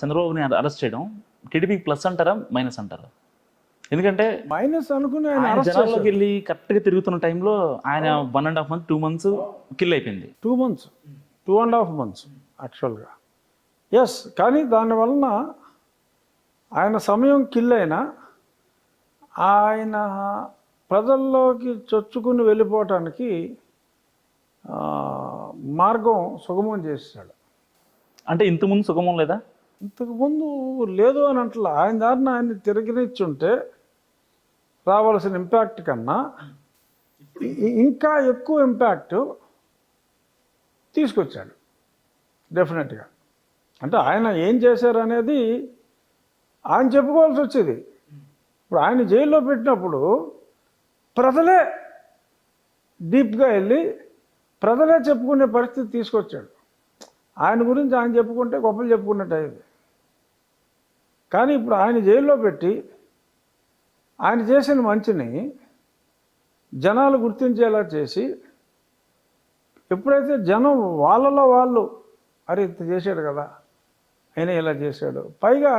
చంద్రబాబుని అరెస్ట్ చేయడం TDP plus అంటారా మైనస్ అంటారా? ఎందుకంటే మైనస్ అనుకుని జనాల్లోకి వెళ్ళి కరెక్ట్గా తిరుగుతున్న టైంలో ఆయన one and half month two months kill అయిపోయింది. Two months two and half months యాక్చువల్గా ఎస్ కానీ దానివలన ఆయన సమయం కిల్ అయినా ఆయన ప్రజల్లోకి చొచ్చుకుని వెళ్ళిపోవటానికి మార్గం సుగమం చేశాడు. అంటే ఇంతకుముందు సుగమం లేదా? ఇంతకుముందు లేదు అని అంటలా. ఆయన దారిన ఆయన తిరగనిచ్చుంటే రావాల్సిన ఇంపాక్ట్ కన్నా ఇంకా ఎక్కువ ఇంపాక్ట్ తీసుకొచ్చాడు. డెఫినెట్గా అంటే ఆయన ఏం చేశారు అనేది ఆయన చెప్పుకోవాల్సి వచ్చేది. ఇప్పుడు ఆయన జైల్లో పెట్టినప్పుడు ప్రజలే డీప్గా వెళ్ళి ప్రజలే చెప్పుకునే పరిస్థితి తీసుకొచ్చాడు. ఆయన గురించి ఆయన చెప్పుకుంటే గొప్పలు చెప్పుకున్నట్టు అయ్యేది. కానీ ఇప్పుడు ఆయన జైల్లో పెట్టి ఆయన చేసిన మంచిని జనాలు గుర్తించేలా చేసి ఎప్పుడైతే జనం వాళ్ళలో వాళ్ళు అరే ఇంత చేశాడు కదా ఆయన ఇలా చేశాడు. పైగా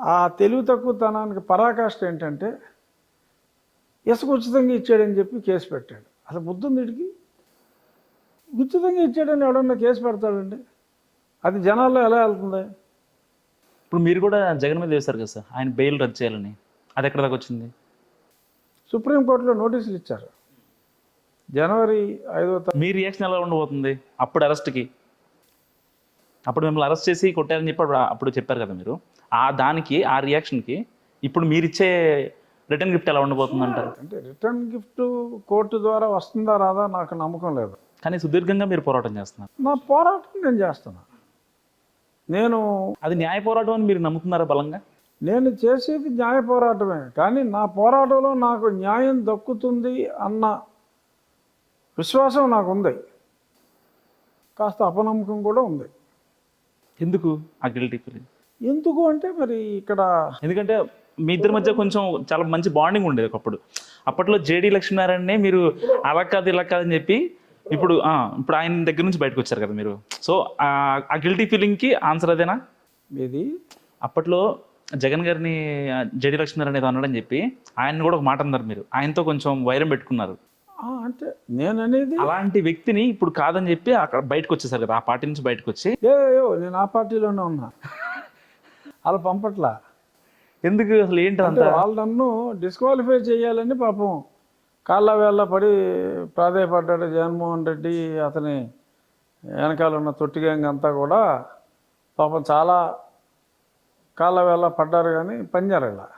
ఆ తెలివి తక్కువతనానికి పరాకాష్ట ఏంటంటే ఇసుక ఉచితంగా ఇచ్చాడని చెప్పి కేసు పెట్టాడు. అసలు బుద్ధుంది వీడికి? ఉచితంగా ఇచ్చాడని ఎవడన్నా కేసు పెడతాడండి? అది జనాల్లో ఎలా వెళ్తుంది? ఇప్పుడు మీరు కూడా జగన్ మీద వేశారు కదా సార్? ఆయన బెయిల్ రద్దు చేయాలని. అది ఎక్కడ దాకా వచ్చింది? సుప్రీంకోర్టులో నోటీసులు ఇచ్చారు. జనవరి ఐదో తారీఖు మీ రియాక్షన్ ఎలా ఉండబోతుంది అప్పుడు అరెస్ట్కి? అప్పుడు మిమ్మల్ని అరెస్ట్ చేసి కొట్టారని చెప్పి అప్పుడు అప్పుడు చెప్పారు కదా మీరు. ఆ దానికి ఆ రియాక్షన్కి ఇప్పుడు మీరు ఇచ్చే రిటర్న్ గిఫ్ట్ ఎలా ఉండబోతుంది అంటారు? అంటే రిటర్న్ గిఫ్ట్ కోర్టు ద్వారా వస్తుందా రాదా నాకు నమ్మకం లేదు. కానీ సుదీర్ఘంగా మీరు పోరాటం చేస్తున్నారు. నా పోరాటం నేను చేస్తున్నా. నేను అది న్యాయ పోరాటం అని మీరు నమ్ముతున్నారా బలంగా? నేను చేసేది న్యాయ పోరాటమే కానీ నా పోరాటంలో నాకు న్యాయం దక్కుతుంది అన్న విశ్వాసం నాకు ఉంది కాస్త అపనమ్మకం కూడా ఉంది. ఎందుకు ఆ గిల్టీ ఫీలింగ్ ఎందుకు అంటే మరి ఇక్కడ ఎందుకంటే మీ ఇద్దరి మధ్య కొంచెం చాలా మంచి బాండింగ్ ఉండేది ఒకప్పుడు. అప్పట్లో జేడీ లక్ష్మీనారాయణనే మీరు అలా కాదు ఇలా కాదని చెప్పి ఇప్పుడు ఇప్పుడు ఆయన దగ్గర నుంచి బయటకు వచ్చారు కదా మీరు. సో ఆ గిల్టీ ఫీలింగ్కి ఆన్సర్ అదేనా? ఇది అప్పట్లో జగన్ గారిని జేడీ లక్ష్మీనారాయణ ఏదో అన్నాడని చెప్పి ఆయన్ని కూడా ఒక మాట అన్నారు మీరు. ఆయనతో కొంచెం వైరం పెట్టుకున్నారు. అంటే నేను అనేది అలాంటి వ్యక్తిని ఇప్పుడు కాదని చెప్పి అక్కడ బయటకు వచ్చేసారు కదా ఆ పార్టీ నుంచి బయటకు వచ్చి. నేను ఆ పార్టీలోనే ఉన్నా. అలా పంపట్లా? ఎందుకు అసలు ఏంటి అంటే అంత? వాళ్ళు నన్ను డిస్క్వాలిఫై చేయాలని పాపం కాళ్ళ వేళ్ళ పడి ప్రాధాయపడ్డాడు జగన్మోహన్ రెడ్డి. అతని వెనకాల ఉన్న తొట్టి గ్యాంగ్ అంతా కూడా పాపం చాలా కాళ్ళ వేళ్ళ పడ్డారు కానీ పనిచేయరు ఇలా.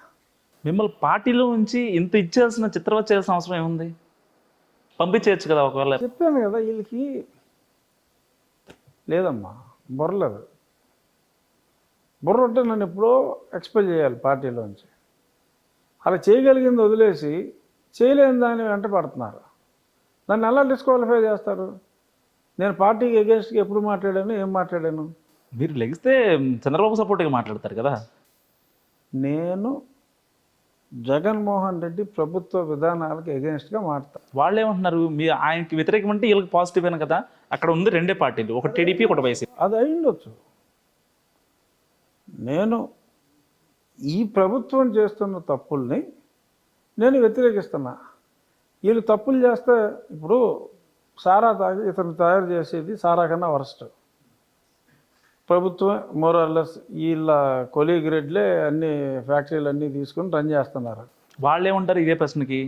మిమ్మల్ని పార్టీలో ఉంచి ఇంత ఇచ్చేయాల్సిన చిత్రవత చేయాల్సిన అవసరం ఏముంది? పంపించేయచ్చు కదా ఒకవేళ. చెప్పాను కదా వీళ్ళకి. లేదమ్మా బుర్రలేదు బుర్ర ఉంటే నన్ను ఎప్పుడో ఎక్స్పెల్ చేయాలి పార్టీలోంచి. అలా చేయగలిగింది వదిలేసి చేయలేని దాన్ని వెంట పడుతున్నారు. నన్ను ఎలా డిస్క్వాలిఫై చేస్తారు? నేను పార్టీకి ఎగేన్స్ట్గా ఎప్పుడు మాట్లాడాను ఏం మాట్లాడాను? మీరు లెగిస్తే చంద్రబాబు సపోర్ట్గా మాట్లాడతారు కదా. నేను జగన్మోహన్ రెడ్డి ప్రభుత్వ విధానాలకు ఎగెన్స్ట్గా మాట్లాడతాను వాళ్ళు ఏమంటున్నారు? మీ ఆయనకి వ్యతిరేకం అంటే వీళ్ళకి పాజిటివ్ అయినా కదా? అక్కడ ఉంది రెండే పార్టీలు ఒక టీడీపీ ఒకటి వైసీపీ. అది అయి ఉండొచ్చు నేను ఈ ప్రభుత్వం చేస్తున్న తప్పుల్ని నేను వ్యతిరేకిస్తున్నా. వీళ్ళు తప్పులు చేస్తే ఇప్పుడు సారా తాగి ఇతను తయారు చేసేది సారా కన్నా వరస్ట్. ప్రభుత్వం మోరల్లెస్ వీళ్ళ కొలీగ్ రెడ్లే అన్ని ఫ్యాక్టరీలు అన్నీ తీసుకుని రన్ చేస్తున్నారు. వాళ్ళే ఉంటారు ఇదే ప్రశ్నకి.